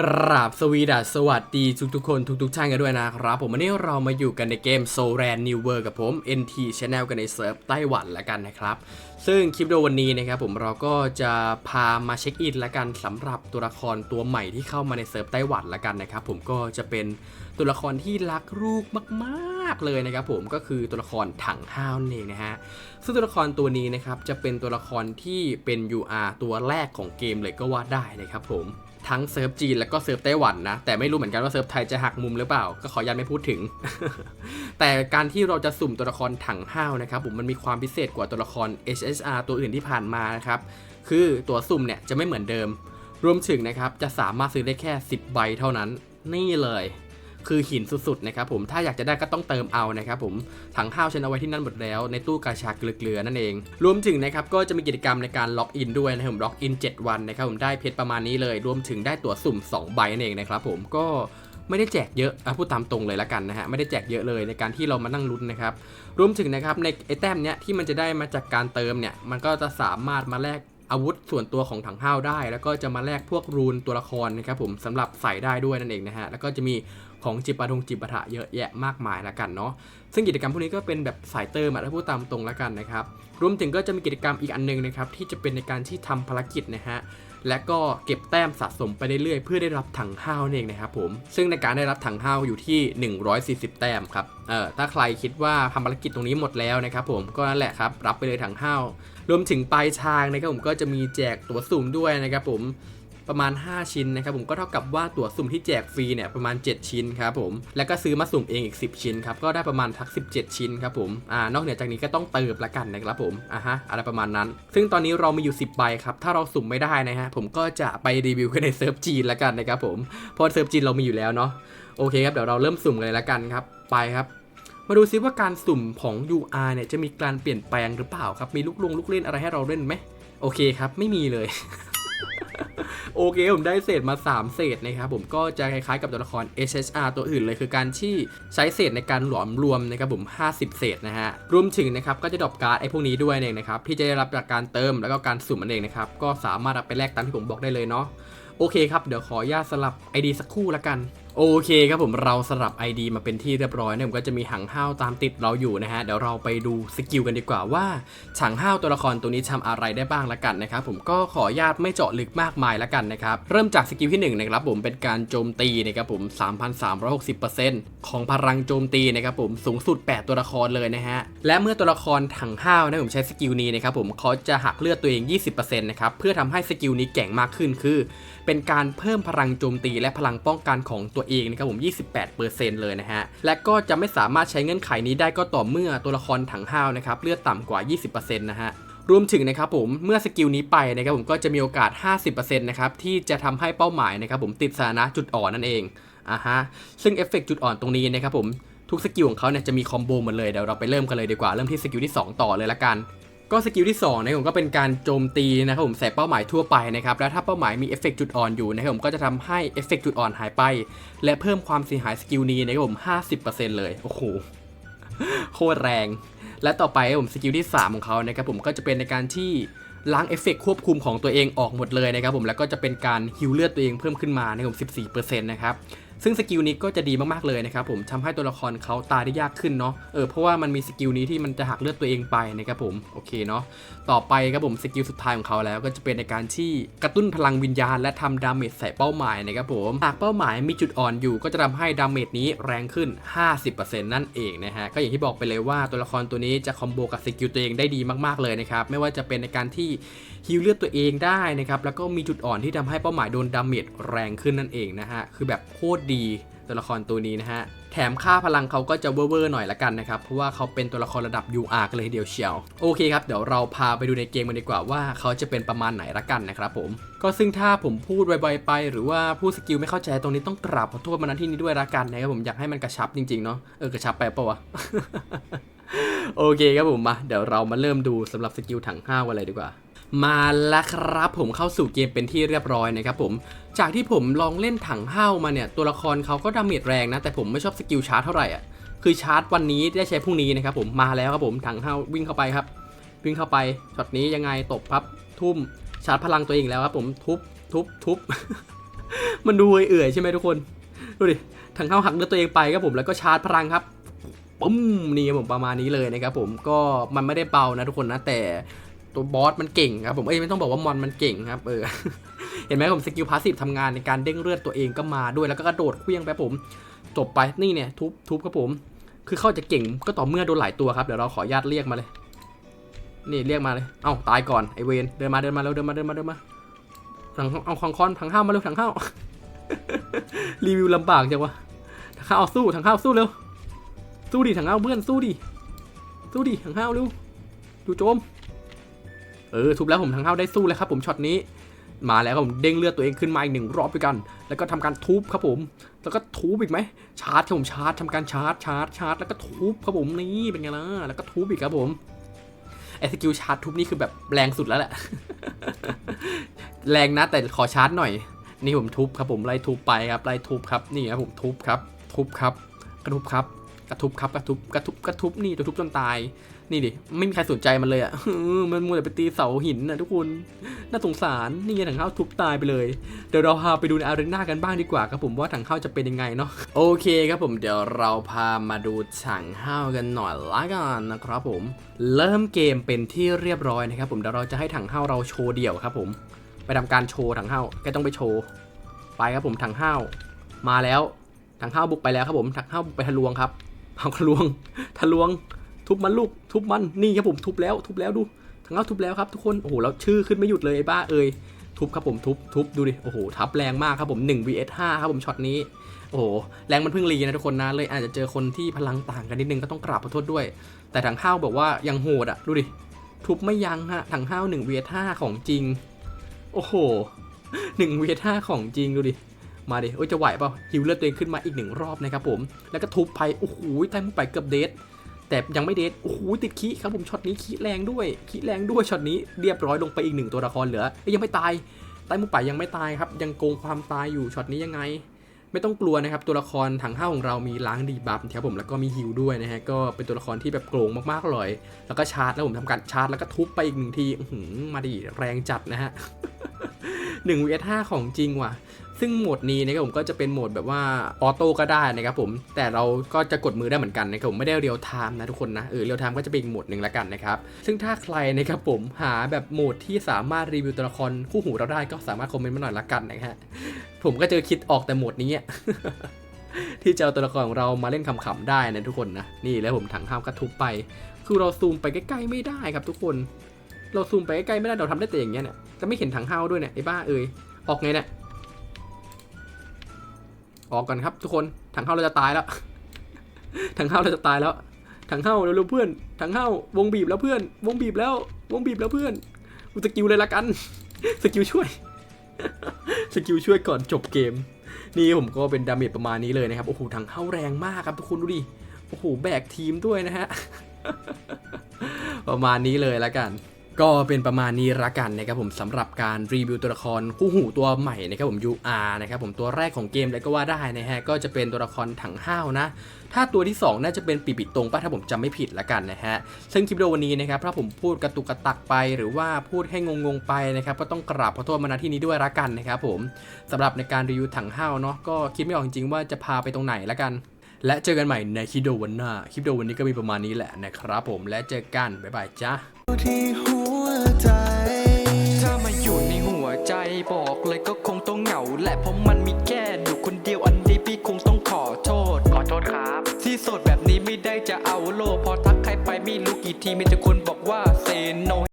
กราบสวีดัสสวัสดีทุกทุกๆคนทุกทุกๆท่านกันด้วยนะครับ ผมวันนี้เรามาอยู่กันในเกม s o r a n New World กับผม NT Channel กันในเซิร์ฟไต้หวันละกันนะครับ ซึ่งคลิปโดวันนี้นะครับผมเราก็จะพามาเช็คอินละกันสำหรับตัวละครตัวใหม่ที่เข้ามาในเซิร์ฟไต้หวันละกันนะครับ ผมก็จะเป็นตัวละครที่รักลูกมากๆเลยนะครับ ผมก็คือตัวละครถังห้าวนั่นเองนะฮะซึ่งตัวละครตัวนี้นะครับจะเป็นตัวละครที่เป็น UR ตัวแรกของเกมเลยก็ว่าได้นะครับผม ทั้งเซิร์ฟจีนแล้วก็เซิร์ฟไต้หวันนะ แต่ไม่รู้เหมือนกันว่าเซิร์ฟไทยจะหักมุมหรือเปล่า ก็ขอยันไม่พูดถึง แต่การที่เราจะสุ่มตัวละครถังห้าวนะครับผมมันมีความพิเศษกว่าตัวละคร HSR ตัวอื่นที่ผ่านมานะครับ คือตัวสุ่มเนี่ยจะไม่เหมือนเดิม รวมถึงนะครับจะสามารถซื้อได้แค่ 10 ใบเท่านั้น นี่เลย คือหินสุดๆนะครับผมถ้าอยากจะได้ก็ต้องเติมเอานะครับผมถังห้าวฉันเอาไว้ที่นั่นหมดแล้วในตู้กาชาเกลือๆนั่นเอง รวมถึงนะครับก็จะมีกิจกรรมในการล็อกอินด้วยนะครับผมล็อกอิน 7 วันนะครับผมได้เพชรประมาณนี้เลย รวมถึงได้ตั๋วสุ่ม 2 ใบนั่นเองนะครับผมก็ไม่ได้แจกเยอะอะพูดตามตรงเลยละกันนะฮะ ไม่ได้แจกเยอะเลยในการที่เรามานั่งลุ้นนะครับ รวมถึงนะครับในไอแต้มเนี้ยที่มันจะได้มาจากการเติมเนี่ย มันก็จะสามารถมาแลกอาวุธส่วนตัวของถังห้าวได้ แล้วก็จะมาแลกพวกรูนตัวละครนะครับผมสำหรับใส่ได้ด้วยนั่นเองนะฮะ แล้วก็จะมี ของจิปาทงจิปาถะเยอะแยะมากมายละกันเนาะซึ่งกิจกรรมพวกนี้ก็เป็นแบบสายเติมอะถ้าพูดตามตรงละกันนะครับรวมถึงก็จะมีกิจกรรมอีกอันหนึงนะครับที่จะเป็นในการที่ทำภารกิจนะฮะและก็เก็บแต้มสะสมไปเรื่อยๆเพื่อได้รับถังห้าวนั่เองนะครับผมซึ่งในการได้รับถังห้าวอยู่ที่ 140 แต้มครับเอ่อถ้าใครคิดว่าทำภารกิจตรงนี้หมดแล้วนะครับผมก็นั่นแหละครับรับไปเลยถังห้าวรวมถึงปลายทางนะครับผมก็จะมีแจกตั๋วสุ่มด้วยนะครับผม ประมาณ 5 ชิ้นนะครับผมก็เท่ากับว่าตั๋วสุ่มที่แจกฟรีเนี่ยประมาณ 7 ชิ้นครับผมแล้วก็ซื้อมาสุ่มเองอีก 10 ชิ้นครับก็ได้ประมาณทัก 17 ชิ้นครับผมอ่านอกเหนือจากนี้ก็ต้องเติมละกันนะครับผมอะฮะอะไรประมาณนั้น ซึ่งตอนนี้เรามีอยู่ 10ใบครับถ้าเราสุ่มไม่ได้นะฮะผมก็จะไปรีวิวกันในเซิร์ฟจีนละกันนะครับผมเพราะเซิร์ฟจีนเรามีอยู่แล้วเนาะโอเคครับเดี๋ยวเราเริ่มสุ่มกันเลยละกันครับไปครับมาดูซิว่าการสุ่มของ UR เนี่ยจะมีการเปลี่ยนแปลงหรือเปล่าครับ มีลูกลงลูกเล่นอะไรให้เราเล่นไหม โอเคครับ ไม่มีเลย โอเคผมได้เศษมา 3 เศษนะครับผมก็จะคล้ายๆกับตัวละคร HHR ตัวอื่นเลยคือการที่ใช้เศษในการหลอมรวมนะครับผม 50 เศษนะฮะรวมถึงนะครับก็จะดรอปการ์ดไอ้พวกนี้ด้วยเองนะครับที่จะได้รับจากการเติมแล้วก็การสุ่มมันเองนะครับก็สามารถเอาไปแลกตามที่ผมบอกได้เลยเนาะโอเคครับเดี๋ยวขออนุญาตสลับ ID สักครู่ละกัน โอเคครับผมเราสลับ ID มาเป็นที่เรียบร้อยนะผมก็จะมีหังห้าวตามติดเราอยู่นะฮะเดี๋ยวเราไปดูสกิลกันดีกว่าว่าฉังห้าวตัวละครตัวนี้ทำอะไรได้บ้างละกันนะครับผมก็ขออนุญาตไม่เจาะลึกมากมายละกันนะครับเริ่มจากสกิลที่หนึ่งนะครับผมเป็นการโจมตีนะครับผม3,360%ของพลังโจมตีนะครับผมสูงสุด 8 ตัวละครเลยนะฮะและเมื่อตัวละครถังห้าวนะผมใช้สกิลนี้นะครับผมเขาจะหักเลือดตัวเอง 20%นะครับเพื่อทำให้สกิลนี้แก่งมากขึ้นคือ เป็นการเพิ่มพลังโจมตีและพลังป้องกันของตัวเองนะครับผม 28%เลยนะฮะ และก็จะไม่สามารถใช้เงื่อนไขนี้ได้ก็ต่อเมื่อตัวละครถังห้าวนะครับเลือดต่ำกว่า 20%นะฮะรวมถึงนะครับผมเมื่อสกิลนี้ไปนะครับผมก็จะมีโอกาส 50%นะครับที่จะทำให้เป้าหมายนะครับผมติดสถานะจุดอ่อนนั่นเองอะฮะซึ่งเอฟเฟกต์จุดอ่อนตรงนี้นะครับผมทุกสกิลของเขาเนี่ยจะมีคอมโบหมดเลยเดี๋ยวเราไปเริ่มกันเลยดีกว่าเริ่มที่สกิลที่สองต่อเลยละกัน ก็สกิลที่2นะครับผมก็เป็นการโจมตีนะครับผมใส่เป้าหมายทั่วไปนะครับแล้วถ้าเป้าหมายมีเอฟเฟกต์จุดอ่อนอยู่นะครับผมก็จะทำให้เอฟเฟกต์จุดอ่อนหายไป และเพิ่มความเสียหายสกิลนี้นะครับผม 50%เลย โอ้โหโคตรแรง และต่อไปผมสกิลที่ 3 ของเขานะครับผมก็จะเป็นในการที่ล้างเอฟเฟกต์ควบคุมของตัวเองออกหมดเลยนะครับผมแล้วก็จะเป็นการฮิวเลือดตัวเองเพิ่มขึ้นมานะครับผม14%นะครับ ซึ่งสกิลนี้ก็จะดีมากๆเลยนะครับผมทำให้ตัวละครเขาตายได้ยากขึ้นเนาะเออเพราะว่ามันมีสกิลนี้ที่มันจะหักเลือดตัวเองไปนะครับผมโอเคเนาะต่อไปครับผมสกิลสุดท้ายของเขาแล้ว ก็จะเป็นในการที่กระตุ้นพลังวิญญาณ และทำดาเมจใส่เป้าหมายนะครับผมหากเป้าหมายมีจุดอ่อนอยู่ ก็จะทำให้ดาเมจนี้แรงขึ้น 50%นั่นเองนะฮะก็อย่างที่บอกไปเลยว่าตัวละครตัวนี้จะคอมโบกับสกิลตัวเองได้ดีมากๆเลยนะครับไม่ว่าจะเป็นในการที่ฮิวเลือดตัวเองได้นะครับแล้วก็มีจุดอ่อนที่ทำให้เป้าหมายโดนดาเมจแรงขึ้นนั่นเองนะฮะคือแบบโคตรดีตัวละครตัวนี้นะฮะ แถมค่าพลังเขาก็จะเวอร์ๆหน่อยละกันนะครับ เพราะว่าเขาเป็นตัวละครระดับ UR กันเลยเดียวเชียว โอเคครับ เดี๋ยวเราพาไปดูในเกมกันดีกว่าว่าเขาจะเป็นประมาณไหนละกันนะครับผม ก็ซึ่งถ้าผมพูดไวๆไป หรือว่าพูดสกิลไม่เข้าใจตรงนี้ต้องกราบขอโทษมาณที่นี้ด้วยละกันนะครับผมอยากให้มันกระชับจริงๆเนาะ เออกระชับไปปะวะ โอเคครับผมมา เดี๋ยวเรามาเริ่มดูสำหรับสกิลถังห้าวกันเลยดีกว่า มาแล้วครับผมเข้าสู่เกมเป็นที่เรียบร้อยนะครับผมจากที่ผมลองเล่นถังห้าวมาเนี่ยตัวละครเขาก็ดาเมจแรงนะแต่ผมไม่ชอบสกิลชาร์จเท่าไหร่อะคือชาร์จวันนี้ได้ใช้พรุ่งนี้นะครับผมมาแล้วครับผมถังห้าววิ่งเข้าไปครับ วิ่งเข้าไปช็อตนี้ยังไงตบครับทุ่มชาร์จพลังตัวเองแล้วครับผมทุบทุบทุบมันดูเอื่อยใช่ไหมทุกคนดูดิถังเข้าหักเลือดตัวเองไปครับผมแล้วก็ชาร์จพลังครับปุ้มนี่ครับผมประมาณนี้เลยนะครับผมก็มันไม่ได้เบานะทุกคนนะแต่ ตัวบอสมันเก่งครับผมเอ้ยไม่ต้องบอกว่ามอนมันเก่งครับเออเห็นไหมผมสกิลพาสซีฟทำงานในการเด้งเลือดตัวเองก็มาด้วยแล้วก็กระโดดเคลี้ยงไปผม จบไปนี่เนี่ยทุบทุบครับผม คือเขาจะเก่งก็ต่อเมื่อโดนหลายตัวครับเดี๋ยวเราขอญาตเรียกมาเลย นี่เรียกมาเลยเอ้าตายก่อนไอเวนเดินมาเดินมาเร็วเดินมาเดินมาเดินมาถังเอาของคอนถังห้าวมาเร็วถังห้าวรีวิวลำบากจังวะถังห้าวเอาสู้ถังห้าวสู้เร็วสู้ดิถังห้าวเพื่อนสู้ดิสู้ดิถังห้าวเร็วดูโจม ออทุบแล้วผมถังห้าวได้สู้แล้วครับผมช็อตนี้มาแล้วครับผมเด้งเลือดตัวเองขึ้นมาอีกหนึ่งรอบด้วยกัน แล้วก็ทำการทุบครับผม แล้วก็ทุบอีกไหมชาร์จครับผมชาร์จทำการชาร์จชาร์จชาร์จแล้วก็ทุบครับผมนี่เป็นไงล่ะแล้วก็ทุบอีกครับผมไอสกิลชาร์จทุบนี่คือแบบแรงสุดแล้วแหละแรงนะแต่ขอชาร์จหน่อย นี่ผมทุบครับผมไล่ทุบไปครับไล่ทุบครับนี่ครับผมทุบครับ ทุบครับ กระทุบครับ กระทุบครับกระทุบกระทุบกระทุบนี่จะทุบจนตาย นี่ดิ ไม่มีใครสนใจมันเลยอะมันมัวแต่ไปตีเสาหินนะทุกคน น่าสงสาร นี่ไงถังข้าวทุบตายไปเลย เดี๋ยวเราพาไปดูในอารีนากันบ้างดีกว่าครับผมว่าถังข้าวจะเป็นยังไงเนาะ โอเคครับผม เดี๋ยวเราพามาดูถังข้าวกันหน่อยละกันนะครับผม เริ่มเกมเป็นที่เรียบร้อยนะครับผม เดี๋ยวเราจะให้ถังข้าวเราโชว์เดี่ยวครับผม ไปทำการโชว์ถังข้าวแกต้องไปโชว์ ไปครับผมถังข้าว มาแล้ว ถังข้าวบุกไปแล้วครับผม ถังข้าวบุกไปทะลวงครับเอาทะลวง ทะลวง ทุบมันลูก ทุบมัน นี่ครับผมทุบแล้ว ทุบแล้วดูถังข้าวทุบแล้วครับทุกคน โอ้โหแล้วชื่อขึ้นไม่หยุดเลยไอ้บ้าเอ่ย ทุบครับผม ทุบ ทุบ ดูดิ โอ้โห ทับแรงมากครับผม1 vs 5ครับผม ช็อตนี้ โอ้โห แรงมันเพิ่งรีนะทุกคนนะ เลยอาจจะเจอคนที่พลังต่างกันนิดนึงก็ต้องกราบขอโทษด้วย แต่ถังข้าวบอกว่ายังโหดอะดูดิ ทุบไม่ยั้งฮะ ถังข้าว1 vs 5ของจริง โอ้โห1 vs 5ของจริงดูดิมาดิโอ้ยจะไหวเปล่าฮิวเลือดตัวเองขึ้นมาอีกหนึ่งรอบนะครับผม แล้วก็ทุบไป โอ้โหแทงไปเกือบเดท แต่ยังไม่เดทโอ้โหติดขี้ครับผมช็อตนี้ขี้แรงด้วยขี้แรงด้วยช็อตนี้เรียบร้อยลงไปอีกหนึ่งตัวละครเหลือยังไม่ตายใต้มุกป่ายังไม่ตายครับ ยังโกงความตายอยู่ช็อตนี้ยังไง ไม่ต้องกลัวนะครับ ตัวละครถังห้าของเรามีล้างดีบัฟครับผมแล้วก็มีฮิลด้วยนะฮะก็เป็นตัวละครที่แบบโกงมากๆเลย แล้วก็ชาร์จแล้วผมทำการชาร์จแล้วก็ทุบไปอีกหนึ่งทีหือมาดิแรงจัดนะฮะหนึ่ง vs 5ของจริงว่ะ ซึ่งโหมดนี้นะครับผมก็จะเป็นโหมดแบบว่าออโต้ก็ได้นะครับผมแต่เราก็จะกดมือได้เหมือนกันนะครับผมไม่ได้เรียลไทม์นะทุกคนนะเออเรียลไทม์ก็จะเป็นโหมดหนึ่งละกันนะครับซึ่งถ้าใครนะครับผมหาแบบโหมดที่สามารถรีวิวตัวละครคู่หูเราได้ก็สามารถคอมเมนต์มาหน่อยละกันนะฮะผมก็เจอคิดออกแต่โหมดนี้ที่จะเอาตัวละครของเรามาเล่นขำๆได้นะทุกคนนะนี่แล้วผมถังห้ามกระทุบไป คือเราซูมไปใกล้ๆไม่ได้ครับทุกคน เราซูมไปใกล้ๆไม่ได้เราทำได้แต่อย่างเงี้ยเนี่ยจะไม่เห็นถังห้าวด้วยเนี่ยไอ้บ้าเอ้ยออกไงเนี่ย ออกก่อนครับ ทุกคนถังเข้าเราจะตายแล้วถังเข้าเราจะตายแล้วถังเข้าเร็วๆเพื่อนถังเข้าวงบีบแล้วเพื่อน วงบีบแล้ว วงบีบแล้วเพื่อนกูสกิลเลยละกันสกิลช่วยสกิลช่วยก่อนจบเกม นี่ผมก็เป็นดาเมจประมาณนี้เลยนะครับโอ้โหถังเข้าแรงมากครับทุกคนดูดิโอ้โหแบกทีมด้วยนะฮะประมาณนี้เลยละกัน ก็เป็นประมาณนี้ละกันนะครับผมสำหรับการรีวิวตัวละครคู่หูตัวใหม่นะครับผม UR นะครับผมตัวแรกของเกมเลยก็ว่าได้นะฮะก็จะเป็นตัวละครถังห้าวนะ ถ้าตัวที่ 2 น่าจะเป็นปีปิดตรงป่ะถ้าผมจำไม่ผิดละกันนะฮะซึ่งคลิปวิดีโอวันนี้นะครับถ้าผมพูดกระตุกกระตักไป หรือว่าพูดให้งงๆไปนะครับก็ต้องกราบขอโทษมาณที่นี้ด้วยละกันนะครับผมสำหรับในการรีวิวถังห้าวเนาะก็คิดไม่ออกจริงๆว่าจะพาไปตรงไหนละกันและเจอกันใหม่ในคลิปโดวันหน้า คลิปวิดีโอวันนี้ก็มีประมาณนี้แหละนะครับผม และเจอกัน บ๊ายบายจ้า ที่หัวใจ ถ้ามาอยู่ในหัวใจบอกเลยก็คงต้องเหงาแหละเพราะมันมีแค่อยู่คนเดียวอันนี้พี่คงต้องขอโทษ ขอโทษครับ ที่โสดแบบนี้ไม่ได้จะเอาโลกพอทักใครไปไม่รู้กี่ทีมีแต่คนบอกว่าเซโน